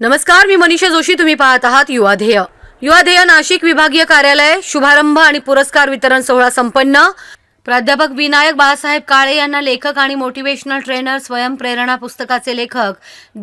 नमस्कार मी मनीषा जोशी तुम्ही पाहत आहात युवा ध्येय. युवा ध्येय नाशिक विभागीय कार्यालय शुभारंभ आणि पुरस्कार वितरण सोहळा संपन्न. प्राध्यापक विनायक बाळासाहेब काळे यांना लेखक आणि मोटिवेशनल ट्रेनर स्वयंप्रेरणा पुस्तकाचे लेखक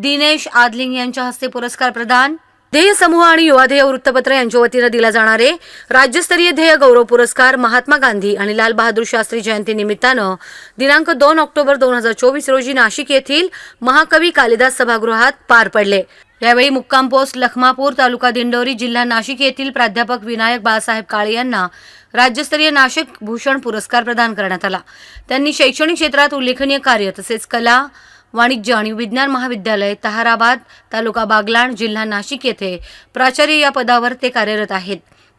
दिनेश आदलिंग यांच्या हस्ते पुरस्कार प्रदान. ध्येय समूह आणि युवा ध्येय वृत्तपत्र यांच्या वतीनं दिला जाणारे राज्यस्तरीय ध्येय गौरव पुरस्कार महात्मा गांधी आणि लाल बहादूर शास्त्री जयंती निमित्तानं दिनांक दोन ऑक्टोबर दोन हजार चोवीस रोजी नाशिक येथील महाकवी कालिदास सभागृहात पार पडले. यावेळी मुक्काम पोस्ट लखमापूर तालुका दिंडोरी जिल्हा नाशिक येथील प्राध्यापक विनायक बाळासाहेब काळे यांना राज्यस्तरीय नाशिक भूषण पुरस्कार प्रदान करण्यात आला. त्यांनी शैक्षणिक क्षेत्रात उल्लेखनीय कार्य तसेच कला वाणिज्य आणि विज्ञान महाविद्यालय तहाराबाद तालुका बागलाण जिल्हा नाशिक येथे प्राचार्य या पदावर ते कार्यरत आहेत.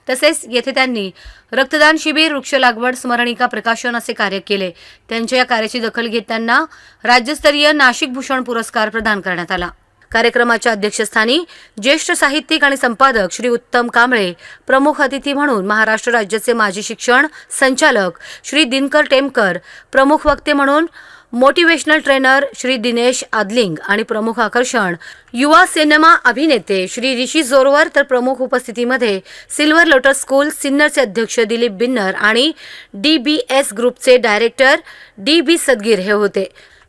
तसेच येथे त्यांनी रक्तदान शिबिर वृक्ष लागवड स्मरणिका प्रकाशन असे कार्य केले. त्यांच्या या कार्याची दखल घेत त्यांना राज्यस्तरीय नाशिक भूषण पुरस्कार प्रदान करण्यात आला. कार्यक्रमाच्या अध्यक्षस्थानी ज्येष्ठ साहित्यिक आणि संपादक श्री उत्तम कांबळे प्रमुख अतिथी म्हणून महाराष्ट्र राज्याचे माजी शिक्षण संचालक श्री दिनकर टेमकर प्रमुख वक्ते म्हणून मोटिवेशनल ट्रेनर श्री दिनेश आदलिंग आणि प्रमुख आकर्षण युवा सिनेमा अभिनेते श्री ऋषी जोरवर तर प्रमुख उपस्थितीमध्ये सिल्वर लोटस स्कूल सिन्नरचे अध्यक्ष दिलीप बिन्नर आणि डी बी एस ग्रुपचे डायरेक्टर डी बी सदगीर हे होते.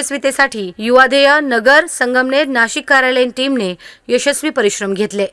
यशस्वीतेसाठी युवाधेय नगर संगमनेर नाशिक कार्यालयीन टीमने यशस्वी परिश्रम घेतले.